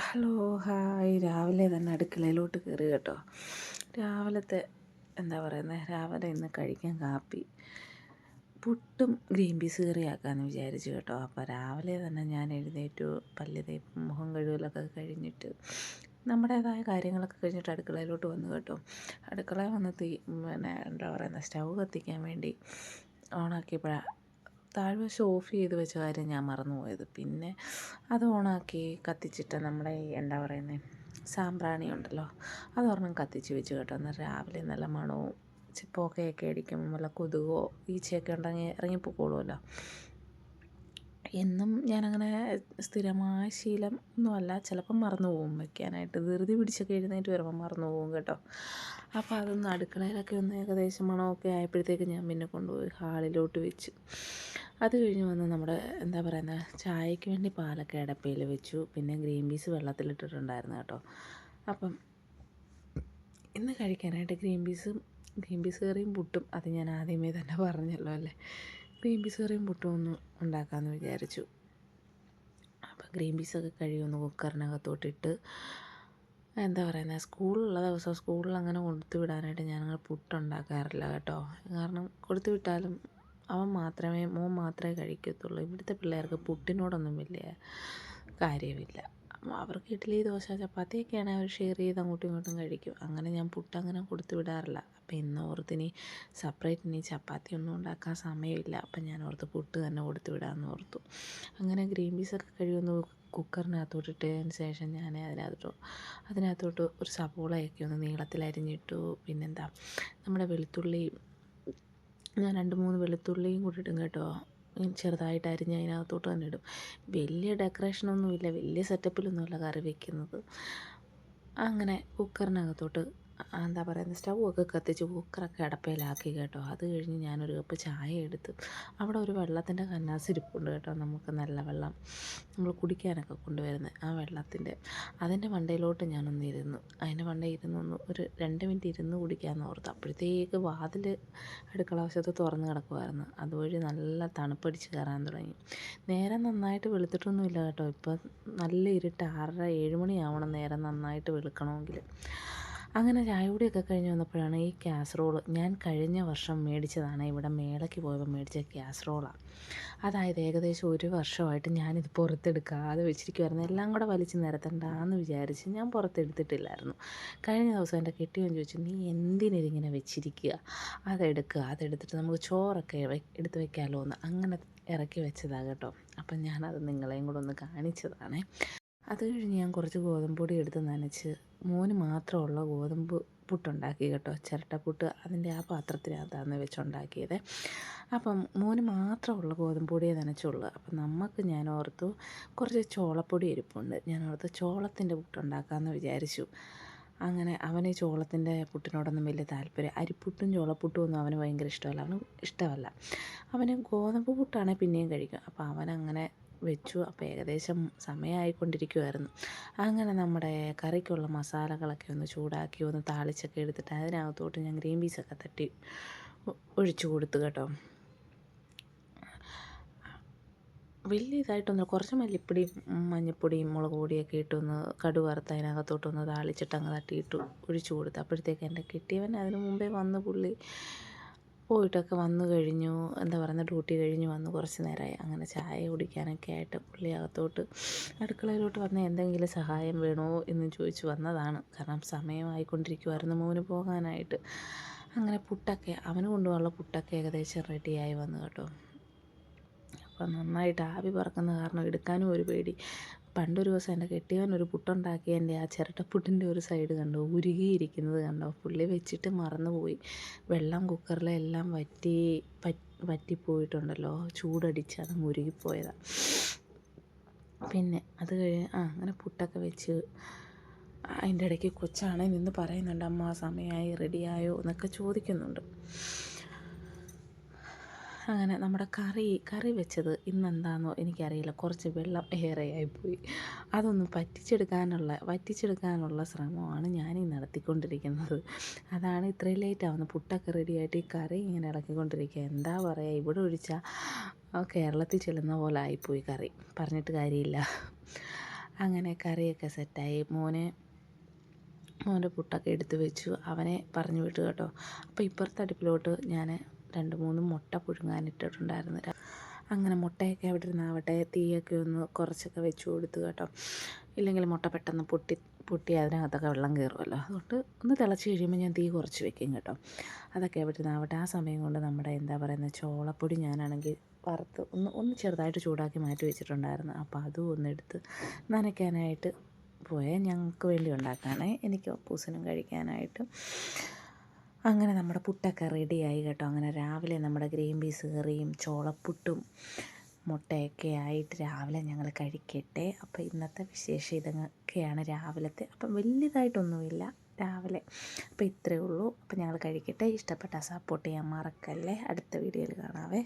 Hello hi. രാവിലെ തന്നെ അടുക്കളയിലോട്ട് കയറി കേട്ടോ. രാവിലത്തെ എന്താ പറയുന്നത് രാവിലെ ഇന്ന് കഴിക്കാൻ കാപ്പി. പുട്ടും ഗ്രീൻ പീസ് കറിയാക്കാമെന്ന് വിചാരിച്ചു കേട്ടോ. അപ്പോൾ രാവിലെ തന്നെ ഞാൻ എഴുന്നേറ്റു പല്ല് തേപ്പും മുഖം കഴുകലൊക്കെ കഴിഞ്ഞിട്ട് നമ്മുടേതായ കാര്യങ്ങളൊക്കെ കഴിഞ്ഞിട്ട് അടുക്കളയിലോട്ട് വന്നു കേട്ടോ. അടുക്കള വന്ന് തീ പിന്നെ എന്താ പറയുന്നത് സ്റ്റൗ കത്തിക്കാൻ വേണ്ടി ഓണാക്കിയപ്പോഴാണ് താഴ്വശം ഓഫ് ചെയ്ത് വെച്ച കാര്യം ഞാൻ മറന്നുപോയത്. പിന്നെ അത് ഓണാക്കി കത്തിച്ചിട്ട് നമ്മുടെ ഈ എന്താ പറയുന്നത് സാമ്പ്രാണി ഉണ്ടല്ലോ അതൊരെണ്ണം കത്തിച്ച് വെച്ച് കേട്ടോ. എന്നാൽ രാവിലെ നല്ല മണവും ചിപ്പൊക്കെയൊക്കെ അടിക്കും വല്ല കൊതുകോ ഈച്ചയൊക്കെ ഉണ്ടെങ്കിൽ ഇറങ്ങിപ്പോക്കോളുമല്ലോ എന്നും ഞാനങ്ങനെ സ്ഥിരമായ ശീലം ഒന്നുമല്ല ചിലപ്പം മറന്നു പോകും വയ്ക്കാനായിട്ട് ധൃതി പിടിച്ചൊക്കെ എഴുന്നേറ്റ് വരുമ്പോൾ മറന്നു പോകും കേട്ടോ. അപ്പോൾ അതൊന്ന് അടുക്കളയിലൊക്കെ ഒന്ന് ഏകദേശം മണമൊക്കെ ആയപ്പോഴത്തേക്ക് ഞാൻ പിന്നെ കൊണ്ടുപോയി ഹാളിലോട്ട് വെച്ചു. അത് കഴിഞ്ഞ് വന്ന് നമ്മുടെ എന്താ പറയുന്നത് ചായക്ക് വേണ്ടി പാലൊക്കെ അടപ്പയിൽ വെച്ചു. പിന്നെ ഗ്രീൻ പീസ് വെള്ളത്തിലിട്ടിട്ടുണ്ടായിരുന്നു കേട്ടോ. അപ്പം ഇന്ന് കഴിക്കാനായിട്ട് ഗ്രീൻ പീസും ഗ്രീൻ പീസ് കറിയും പുട്ടും അത് ഞാൻ ആദ്യമേ തന്നെ പറഞ്ഞല്ലോ അല്ലേ? ഗ്രീൻ പീസ് കറിയും പുട്ടും ഒന്ന് ഉണ്ടാക്കാമെന്ന് വിചാരിച്ചു. അപ്പം ഗ്രീൻ പീസൊക്കെ കഴിയുമെന്ന് കുക്കറിനകത്തോട്ടിട്ട് എന്താ പറയുന്നത് സ്കൂളിലുള്ള ദിവസം സ്കൂളിൽ അങ്ങനെ കൊടുത്തു വിടാനായിട്ട് ഞാനങ്ങനെ പുട്ടുണ്ടാക്കാറില്ല കേട്ടോ. കാരണം കൊടുത്തു വിട്ടാലും അവൻ മാത്രമേ മോൻ മാത്രമേ കഴിക്കത്തുള്ളൂ. ഇവിടുത്തെ പിള്ളേർക്ക് പുട്ടിനോടൊന്നും വലിയ കാര്യമില്ല അവർക്ക് ഇഡ്ഡലി ദോശ ചപ്പാത്തിയൊക്കെയാണെങ്കിൽ അവർ ഷെയർ ചെയ്ത് അങ്ങോട്ടും ഇങ്ങോട്ടും കഴിക്കും. അങ്ങനെ ഞാൻ പുട്ട് അങ്ങനെ കൊടുത്തു വിടാറില്ല. അപ്പം ഇന്ന് ഓർത്തിനി സെപ്പറേറ്റ് ഇനി ചപ്പാത്തി ഒന്നും ഉണ്ടാക്കാൻ സമയമില്ല. അപ്പം ഞാൻ ഓർത്ത് പുട്ട് തന്നെ കൊടുത്തു വിടാമെന്ന് ഓർത്തു. അങ്ങനെ ഗ്രീൻ പീസൊക്കെ കഴിയുമെന്ന് കുക്കറിനകത്തോട്ടിട്ടതിന് ശേഷം ഞാൻ അതിനകത്തോട്ട് അതിനകത്തോട്ട് ഒരു സവോളയൊക്കെ ഒന്ന് നീളത്തിൽ അരിഞ്ഞിട്ടു. പിന്നെന്താ നമ്മുടെ വെളുത്തുള്ളി ഞാൻ രണ്ട് മൂന്ന് വെളുത്തുള്ളിയും കൂടി ഇടും കേട്ടോ ചെറുതായിട്ട് അരിഞ്ഞ് അതിനകത്തോട്ട് തന്നെ ഇടും. വലിയ ഡെക്കറേഷനൊന്നുമില്ല വലിയ സെറ്റപ്പിലൊന്നുമല്ല കറി വയ്ക്കുന്നത് അങ്ങനെ കുക്കറിനകത്തോട്ട് എന്താ പറയുന്നത് സ്റ്റൗ ഒക്കെ കത്തിച്ച് കുക്കറൊക്കെ അടപ്പയിലാക്കി കേട്ടോ. അത് കഴിഞ്ഞ് ഞാനൊരു കപ്പ് ചായ എടുത്ത് അവിടെ ഒരു വെള്ളത്തിന്റെ കന്നാസ് ഇരിപ്പുണ്ട് കേട്ടോ. നമുക്ക് നല്ല വെള്ളം നമ്മൾ കുടിക്കാനൊക്കെ കൊണ്ടുവരുന്നത് ആ വെള്ളത്തിന്റെ. അതിന്റെ മണ്ടയിലോട്ട് ഞാനൊന്ന് ഇരുന്നു. അതിന്റെ മണ്ടയിൽ ഇരുന്നൊന്ന് ഒരു രണ്ട് മിനിറ്റ് ഇരുന്ന് കുടിക്കാമെന്ന് ഓർത്ത്. അപ്പോഴത്തേക്ക് വാതിൽ അടുക്കള വശത്ത് തുറന്ന് കിടക്കുമായിരുന്നു അതുവഴി നല്ല തണുപ്പടിച്ച് കയറാൻ തുടങ്ങി. നേരം നന്നായിട്ട് വെളുത്തിട്ടൊന്നുമില്ല കേട്ടോ. ഇപ്പം നല്ല ഇരുട്ട് ആറര ഏഴ് മണിയാവണം നേരം നന്നായിട്ട് വെളുക്കണമെങ്കിൽ. അങ്ങനെ ചായപൊടിയൊക്കെ കഴിഞ്ഞ് വന്നപ്പോഴാണ് ഈ കാസറോൾ ഞാൻ കഴിഞ്ഞ വർഷം മേടിച്ചതാണ്. ഇവിടെ മേളയ്ക്ക് പോയപ്പോൾ മേടിച്ച കാസറോളാണ് അതായത് ഏകദേശം ഒരു വർഷമായിട്ട് ഞാനിത് പുറത്തെടുക്കാതെ വെച്ചിരിക്കുമായിരുന്നു എല്ലാം കൂടെ വലിച്ച് നിരത്തണ്ടെന്ന് വിചാരിച്ച് ഞാൻ പുറത്തെടുത്തിട്ടില്ലായിരുന്നു. കഴിഞ്ഞ ദിവസം എന്റെ കെട്ടിയവൻ ചോദിച്ചു നീ എന്തിനിതിങ്ങനെ വെച്ചിരിക്കുക അതെടുക്കുക അതെടുത്തിട്ട് നമുക്ക് ചോറൊക്കെ എടുത്ത് വെക്കാമല്ലോ എന്ന് അങ്ങനെ ഇറക്കി വെച്ചതാണ് കേട്ടോ. അപ്പം ഞാനത് നിങ്ങളെയും കൂടെ ഒന്ന് കാണിച്ചതാണേ. അത് കഴിഞ്ഞ് ഞാൻ കുറച്ച് ഗോതമ്പ് പൊടി എടുത്ത് നനച്ച് മോന് മാത്രമുള്ള ഗോതമ്പ് പുട്ടുണ്ടാക്കി കേട്ടോ. ചിരട്ടപ്പുട്ട് അതിന്റെ ആ പാത്രത്തിനകത്താണ് വെച്ചുണ്ടാക്കിയത്. അപ്പം മോന് മാത്രമുള്ള ഗോതമ്പ് പൊടിയെ നനച്ചുള്ളൂ. അപ്പം നമുക്ക് ഞാൻ ഓർത്തു കുറച്ച് ചോളപ്പൊടി ഇരിപ്പുണ്ട്. ഞാൻ ഓർത്ത് ചോളത്തിന്റെ പുട്ടുണ്ടാക്കാമെന്ന് വിചാരിച്ചു. അങ്ങനെ അവന് ചോളത്തിന്റെ പുട്ടിനോടൊന്നും വലിയ താല്പര്യം അരിപ്പുട്ടും ചോളപ്പുട്ടും ഒന്നും അവന് ഭയങ്കര ഇഷ്ടമല്ല. അവന് ഇഷ്ടമല്ല. അവന് ഗോതമ്പ് പുട്ടാണെങ്കിൽ പിന്നെയും കഴിക്കും. അപ്പോൾ അവനങ്ങനെ വെച്ചു. അപ്പോൾ ഏകദേശം സമയമായിക്കൊണ്ടിരിക്കുമായിരുന്നു അങ്ങനെ നമ്മുടെ കറിക്കുള്ള മസാലകളൊക്കെ ഒന്ന് ചൂടാക്കി ഒന്ന് താളിച്ചൊക്കെ എടുത്തിട്ട് അതിനകത്തോട്ട് ഞാൻ ഗ്രീൻ പീസൊക്കെ തട്ടി ഒഴിച്ചു കൊടുത്തു കേട്ടോ. വലിയ ഇതായിട്ടൊന്നും കുറച്ച് മല്ലിപ്പൊടിയും മഞ്ഞൾപ്പൊടിയും മുളക് പൊടിയൊക്കെ ഇട്ടൊന്ന് കടു വറുത്ത് അതിനകത്തോട്ടൊന്ന് താളിച്ചിട്ട് അങ്ങ് തട്ടിയിട്ട് ഒഴിച്ചു കൊടുത്തു. അപ്പോഴത്തേക്ക് എന്റെ കിട്ടിയവൻ അതിന് മുമ്പേ വന്ന് പുള്ളി പോയിട്ടൊക്കെ വന്നു കഴിഞ്ഞു. എന്താ പറയുന്നത് ഡ്യൂട്ടി കഴിഞ്ഞ് വന്ന് കുറച്ച് നേരമായി അങ്ങനെ ചായ കുടിക്കാനൊക്കെ ആയിട്ട് പുള്ളി അകത്തോട്ട് അടുക്കളയിലോട്ട് വന്ന് എന്തെങ്കിലും സഹായം വേണോ എന്ന് ചോദിച്ചു വന്നതാണ്. കാരണം സമയമായിക്കൊണ്ടിരിക്കുമായിരുന്നു മോന് പോകാനായിട്ട്. അങ്ങനെ പുട്ടൊക്കെ അവന് കൊണ്ടുപോകാനുള്ള പുട്ടൊക്കെ ഏകദേശം റെഡിയായി വന്നു കേട്ടോ. അപ്പം നന്നായിട്ട് ആവി പറക്കുന്ന കാരണം എടുക്കാനും ഒരു പേടി. പണ്ടൊരു ദിവസം എന്റെ കെട്ടിയവൻ ഒരു പുട്ടുണ്ടാക്കി എന്റെ ആ ചിരട്ടപ്പുട്ടിന്റെ ഒരു സൈഡ് കണ്ടു ഉരുകിയിരിക്കുന്നത് കണ്ടോ. പുള്ളി വെച്ചിട്ട് മറന്നുപോയി. വെള്ളം കുക്കറിലെല്ലാം വറ്റി വറ്റിപ്പോയിട്ടുണ്ടല്ലോ. ചൂടടിച്ച് അത് മുരുകിപ്പോയതാണ് പിന്നെ അത് കഴിഞ്ഞ് ആ അങ്ങനെ പുട്ടൊക്കെ വെച്ച് അതിന്റെ ഇടയ്ക്ക് കൊച്ചാണെ നിന്ന് പറയുന്നുണ്ട് അമ്മ സമയമായി റെഡിയായോ? എന്നൊക്കെ ചോദിക്കുന്നുണ്ട്. അങ്ങനെ നമ്മുടെ കറി കറി വെച്ചത് ഇന്നെന്താണെന്നോ എനിക്കറിയില്ല. കുറച്ച് വെള്ളം ഏറെയായിപ്പോയി അതൊന്ന് പറ്റിച്ചെടുക്കാനുള്ള വറ്റിച്ചെടുക്കാനുള്ള ശ്രമമാണ് ഞാനീ നടത്തിക്കൊണ്ടിരിക്കുന്നത്. അതാണ് ഇത്രയും ലേറ്റ് ആവുന്നത് പുട്ടൊക്കെ റെഡിയായിട്ട് ഈ കറി ഇങ്ങനെ ഇളക്കിക്കൊണ്ടിരിക്കുക. എന്താ പറയുക ഇവിടെ ഒഴിച്ചാൽ കേരളത്തിൽ ചെല്ലുന്ന പോലെ ആയിപ്പോയി കറി. പറഞ്ഞിട്ട് കാര്യമില്ല. അങ്ങനെ കറിയൊക്കെ സെറ്റായി. മോനെ മോന്റെ പുട്ടൊക്കെ എടുത്തു വെച്ചു. അവനെ പറഞ്ഞു വിട്ടു കേട്ടോ. അപ്പോൾ ഇപ്പുറത്തെ അടുപ്പിലോട്ട് ഞാൻ രണ്ട് മൂന്ന് മുട്ട പുഴുങ്ങാനിട്ടിട്ടുണ്ടായിരുന്നു അങ്ങനെ മുട്ടയൊക്കെ അവിടെ ഇരുന്നാവട്ടെ തീയൊക്കെ ഒന്ന് കുറച്ചൊക്കെ വെച്ച് കൊടുത്തു കേട്ടോ. ഇല്ലെങ്കിൽ മുട്ട പെട്ടെന്ന് പൊട്ടി പൊട്ടി അതിനകത്തൊക്കെ വെള്ളം കയറുമല്ലോ. അതുകൊണ്ട് ഒന്ന് തിളച്ച് കഴിയുമ്പോൾ ഞാൻ തീ കുറച്ച് വെക്കും കേട്ടോ. അതൊക്കെ എവിടെ ഇരുന്നാവട്ടെ ആ സമയം കൊണ്ട് നമ്മുടെ എന്താ പറയുന്നത് ചോളപ്പൊടി ഞാനാണെങ്കിൽ വറുത്ത് ഒന്ന് ഒന്ന് ചെറുതായിട്ട് ചൂടാക്കി മാറ്റി വെച്ചിട്ടുണ്ടായിരുന്നു. അപ്പോൾ അതും ഒന്നെടുത്ത് നനയ്ക്കാനായിട്ട് പോയാൽ ഞങ്ങൾക്ക് വേണ്ടി ഉണ്ടാക്കാനേ. എനിക്ക് പൂസനും കഴിക്കാനായിട്ട് അങ്ങനെ നമ്മുടെ പുട്ടൊക്കെ റെഡിയായി കേട്ടോ. അങ്ങനെ രാവിലെ നമ്മുടെ ഗ്രീൻ പീസ് കറിയും ചോളപ്പുട്ടും മുട്ടയൊക്കെ ആയിട്ട് രാവിലെ ഞങ്ങൾ കഴിക്കട്ടെ. അപ്പോൾ ഇന്നത്തെ വിശേഷം ഇതൊക്കെയാണ് രാവിലത്തെ. അപ്പം വലിയതായിട്ടൊന്നുമില്ല രാവിലെ. അപ്പോൾ ഇത്രയേ ഉള്ളൂ. അപ്പോൾ ഞങ്ങൾ കഴിക്കട്ടെ. ഇഷ്ടപ്പെട്ട സപ്പോർട്ട് ചെയ്യാൻ മറക്കല്ലേ. അടുത്ത വീഡിയോയിൽ കാണാവേ.